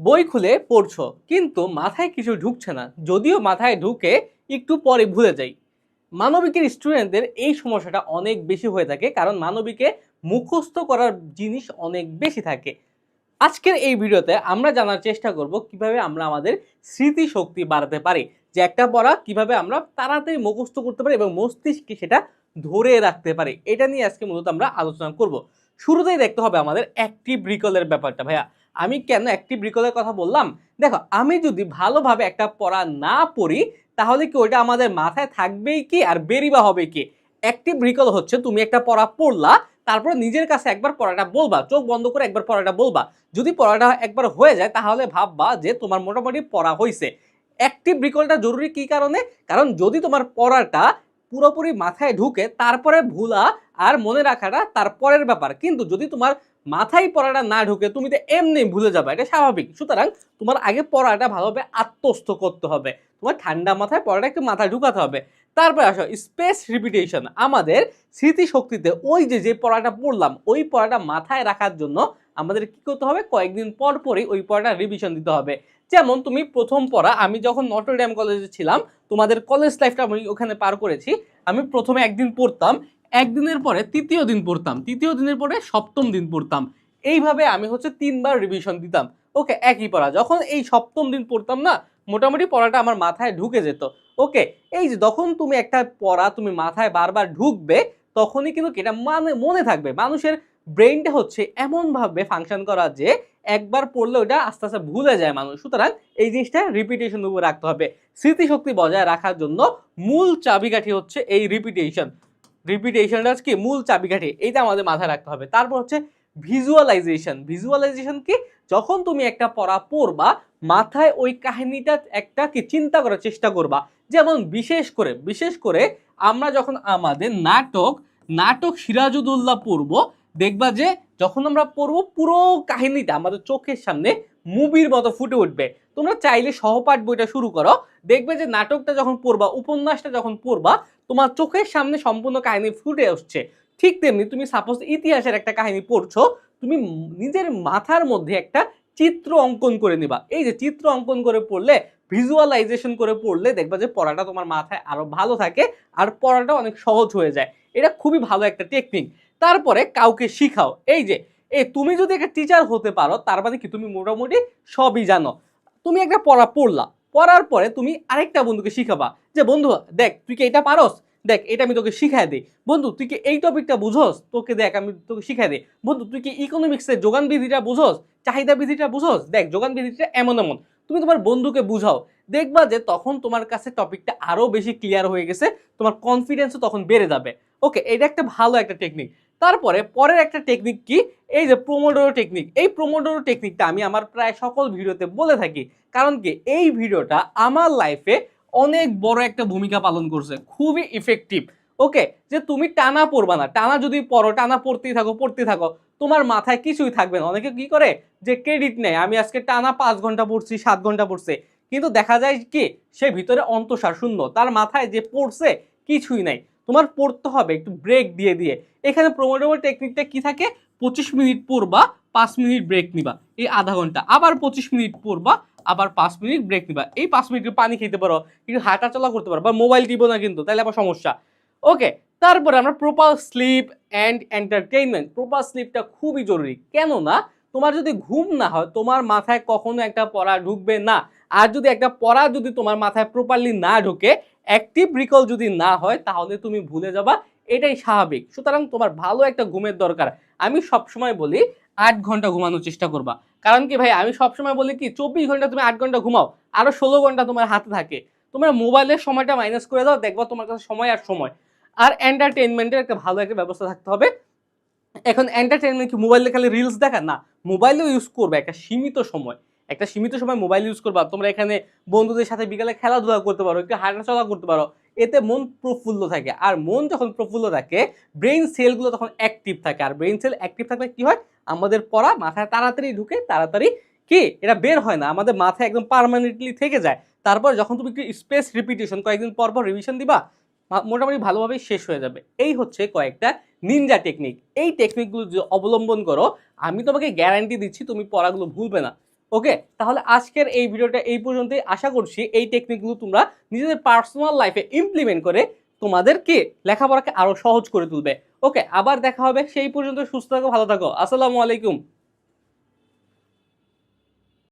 বই খুলে পড়ছো, কিন্তু মাথায় কিছু ঢুকছে না। যদিও মাথায় ঢুকে একটু পরে ভুলে যাই। মানবিকের স্টুডেন্টদের এই সমস্যাটা অনেক বেশি হয়ে থাকে, কারণ মানবিকে মুখস্থ করার জিনিস অনেক বেশি থাকে। আজকের এই ভিডিওতে আমরা জানার চেষ্টা করব কীভাবে আমরা আমাদের স্মৃতি শক্তি বাড়াতে পারি, যে একটা পড়া কীভাবে আমরা তাড়াতাড়ি মুখস্থ করতে পারি এবং মস্তিষ্কে সেটা ধরে রাখতে পারি। এটা নিয়ে আজকে মূলত আমরা আলোচনা করব। শুরুতেই দেখতে হবে আমাদের অ্যাক্টিভ রিকলের ব্যাপারটা। ভাইয়া, আমি কেন অ্যাক্টিভ রিকলের কথা বললাম? দেখো, আমি যদি ভালোভাবে একটা পড়া না পড়ি, তাহলে কি ওইটা আমাদের মাথায় থাকবেই কি আর বেরিবা হবে কি? অ্যাক্টিভ রিকল হচ্ছে, তুমি একটা পড়া পড়লা, তারপরে নিজের কাছে একবার পড়াটা বলবা, চোখ বন্ধ করে একবার পড়াটা বলবা। যদি পড়াটা একবার হয়ে যায়, তাহলে ভাববা যে তোমার মোটামুটি পড়া হয়েছে অ্যাক্টিভ রিকলটা জরুরি কি কারণে? কারণ যদি তোমার পড়াটা পুরোপুরি মাথায় ঢুকে তারপরে ভুলা আর মনে রাখাটা তার পরের ব্যাপার। কিন্তু যদি তোমার মাথায় পড়াটা না ঢুকে, তুমি তো এমনি ভুলে যাবে, এটা স্বাভাবিক। সুতরাং তোমার আগে পড়াটা ভালোভাবে আত্মস্থ করতে হবে। তোমার ঠান্ডা মাথায় পড়াটা একটু মাথায় ঢুকাতে হবে। তারপরে আসো স্পেস রিপিটেশন আমাদের স্মৃতিশক্তিতে ওই যে যে পড়াটা পড়লাম, ওই পড়াটা মাথায় রাখার জন্য আমাদের কি করতে হবে? কয়েকদিন পর পরই ওই পড়াটা রিভিশন দিতে হবে। যেমন তুমি প্রথম পড়া, আমি যখন নটর ড্যাম কলেজে ছিলাম, তোমাদের কলেজ লাইফটা আমি ওখানে পার করেছি। আমি প্রথমে একদিন পড়তাম, একদিনের পরে তৃতীয় দিন পড়তাম। তৃতীয় দিনের পরে সপ্তম দিন পড়তাম। এইভাবে আমি হচ্ছে তিনবার রিভিশন দিতাম। ওকে, একই পড়া। যখন এই সপ্তম দিন পড়তাম না, মোটামুটি পড়াটা আমার মাথায় ঢুকে যেত। ওকে, এই যে যখন তুমি একটা পড়া তুমি মাথায় বারবার ঢুকবে, তখনই কিন্তু এটা মানে মনে থাকবে। মানুষের ব্রেনটা হচ্ছে এমনভাবে ফাংশন করা যে একবার পড়লে ওটা আস্তে আস্তে ভুলে যায় মানুষ। সুতরাং এই জিনিসটা রিপিটেশন উপর রাখতে হবে। স্মৃতিশক্তি বজায় রাখার জন্য মূল চাবিকাঠি হচ্ছে এই রিপিটেশন রিপিটেশনটা কি? মূল চাবিকাঠি। এইটা আমাদের মাথায় রাখতে হবে। তারপর হচ্ছে ভিজুয়ালাইজেশন ভিজুয়ালাইজেশন কি? যখন তুমি একটা পড়া পড়বা, মাথায় ওই কাহিনীটা একটা কি চিন্তা করার চেষ্টা করবা। যেমন বিশেষ করে বিশেষ করে আমরা যখন আমাদের নাটক নাটক সিরাজুদৌল্লাহ পড়ব দেখবা যে যখন আমরা পড়ব, পুরো কাহিনীটা আমাদের চোখের সামনে মুভির মতো ফুটে উঠবে। তোমরা চাইলে সহপাঠ বইটা শুরু করো। দেখবে যে নাটকটা যখন পড়বা, উপন্যাসটা যখন পড়বা, তোমার চোখের সামনে সম্পূর্ণ কাহিনী ফুটে আসছে। ঠিক তেমনি তুমি সাপোজ ইতিহাসের একটা কাহিনী পড়ছো, তুমি নিজের মাথার মধ্যে একটা চিত্র অঙ্কন করে নিবা। এই যে চিত্র অঙ্কন করে পড়লে ভিজুয়ালাইজেশন করে পড়লে দেখবা যে পড়াটা তোমার মাথায় আরও ভালো থাকে, আর পড়াটা অনেক সহজ হয়ে যায়। এটা খুবই ভালো একটা টেকনিক তারপরে কাউকে শিখাও। এই যে এই তুমি যদি একটা টিচার হতে পারো, তার মানে কি তুমি মোটামুটি সবই জানো। তুমি একটা পড়া পড়লা, পড়ার পরে তুমি আরেকটা বন্ধুকে শিখাবা যে, বন্ধু, দেখ, তুই কি এটা পারস? দেখ, এটা আমি তোকে শিখাই দিই। বন্ধু, তুই কি এই টপিকটা বুঝোস? তোকে দেখ, আমি তোকে শিখাই দিই। বন্ধু, তুই কি ইকোনমিক্সের যোগান বিধিটা বুঝোস? চাহিদা বিধিটা বুঝোস? দেখ যোগান বিধিটা এমন এমন। তুমি তোমার বন্ধুকে বুঝাও। দেখবা যে, তখন তোমার কাছে টপিকটা আরও বেশি ক্লিয়ার হয়ে গেছে, তোমার কনফিডেন্সও তখন বেড়ে যাবে। ওকে এটা একটা ভালো একটা টেকনিক তারপরে পরের একটা টেকনিক কি? এই যে প্রোমোডোরো টেকনিক এই প্রোমোডোরো টেকনিকটা আমি আমার প্রায় সকল ভিডিওতে বলে থাকি। কারণ কি? এই ভিডিওটা আমার লাইফে অনেক বড় একটা ভূমিকা পালন করছে। খুবই ইফেক্টিভ ওকে? যে তুমি টানা পড়বা না। টানা যদি পড়ো, টানা পড়তেই থাকো পড়তেই থাকো, তোমার মাথায় কিছুই থাকবে না। অনেকে কি করে? যে ক্রেডিট নেয়। আমি আজকে টানা পাঁচ ঘণ্টা পড়ছি, সাত ঘণ্টা পড়ছে। কিন্তু দেখা যায় কি? সে ভিতরে অন্তঃসার শূন্য। তার মাথায় যে পড়ছে, কিছুই নাই। তোমার পড়তে হবে, একটু ব্রেক দিয়ে দিয়ে। এখানে প্রমোটেবল টেকনিকটা কি থাকে? পঁচিশ মিনিট পড়বা, পাঁচ মিনিট ব্রেক নিবা। এই আধা ঘণ্টা। আবার পঁচিশ মিনিট পড়বা, আবার পাঁচ মিনিট ব্রেক নিবা। এই পাঁচ মিনিট পানি খেতে পারো, একটু হাঁটা চলা করতে পারো, বা মোবাইল টিপো না কিন্তু তাহলে আবার সমস্যা। ওকে তারপরে আমরা proper sleep and entertainment proper স্লিপটা খুবই জরুরি। কেননা, তোমার যদি ঘুম না হয়, তোমার মাথায় কখনো একটা পড়া ঢুকবে না। আর যদি একটা পড়া যদি তোমার মাথায় প্রপারলি না ঢুকে অ্যাক্টিভ রিকল যদি না হয়, তাহলে তুমি ভুলে যাবা, এটাই স্বাভাবিক। সুতরাং তোমার ভালো একটা ঘুমের দরকার। আমি সবসময় বলি, আট ঘণ্টা ঘুমানোর চেষ্টা করবা। কারণ কি ভাই, আমি সবসময় বলি কি, চব্বিশ ঘণ্টা তুমি আট ঘণ্টা ঘুমাও, আরও ষোলো ঘণ্টা তোমার হাতে থাকে। তোমার মোবাইলের সময়টা মাইনাস করে দাও, দেখবা তোমার কাছে সময় আর সময়। আর এন্টারটেনমেন্টের একটা ভালো একটা ব্যবস্থা থাকতে হবে। এখন এন্টারটেনমেন্ট কি, মোবাইলে খালি রিলস দেখা? না, মোবাইলেও ইউজ করবে একটা সীমিত সময়। একটা সীমিত সময় মোবাইল ইউজ করবা, তোমরা এখানে বন্ধুদের সাথে বিকালে খেলাধুলা করতে পারো, একটু হাঁটাচলা করতে পারো, এতে মন প্রফুল্ল থাকে। আর মন যখন প্রফুল্ল থাকে ব্রেন সেলগুলো তখন অ্যাক্টিভ থাকে। আর ব্রেন সেল অ্যাক্টিভ থাকলে কি হয়? আমাদের পড়া মাথায় তাড়াতাড়ি ঢুকে, তাড়াতাড়ি কি? এটা বের হয় না। আমাদের মাথায় একদম পার্মানেন্টলি থেকে যায়। তারপর যখন তুমি একটু স্পেস রিপিটেশন কয়েকদিন পর পর রিভিশন দিবা মোটামুটি ভালোভাবেই শেষ হয়ে যাবে। এই হচ্ছে কয়েকটা নিনজা টেকনিক এই টেকনিকগুলো অবলম্বন করো, আমি তোমাকে গ্যারান্টি দিচ্ছি, তুমি পড়াগুলো ভুলবে না। ওকে? তাহলে আজকের এই ভিডিওটা এই পর্যন্তই। আশা করছি এই টেকনিকগুলো তোমরা নিজেদের পার্সোনাল লাইফে ইমপ্লিমেন্ট করে তোমাদেরকে লেখাপড়াকে আরও সহজ করে তুলবে। ওকে, আবার দেখা হবে। সেই পর্যন্ত সুস্থ থাকো, ভালো থাকো। আসসালামু আলাইকুম।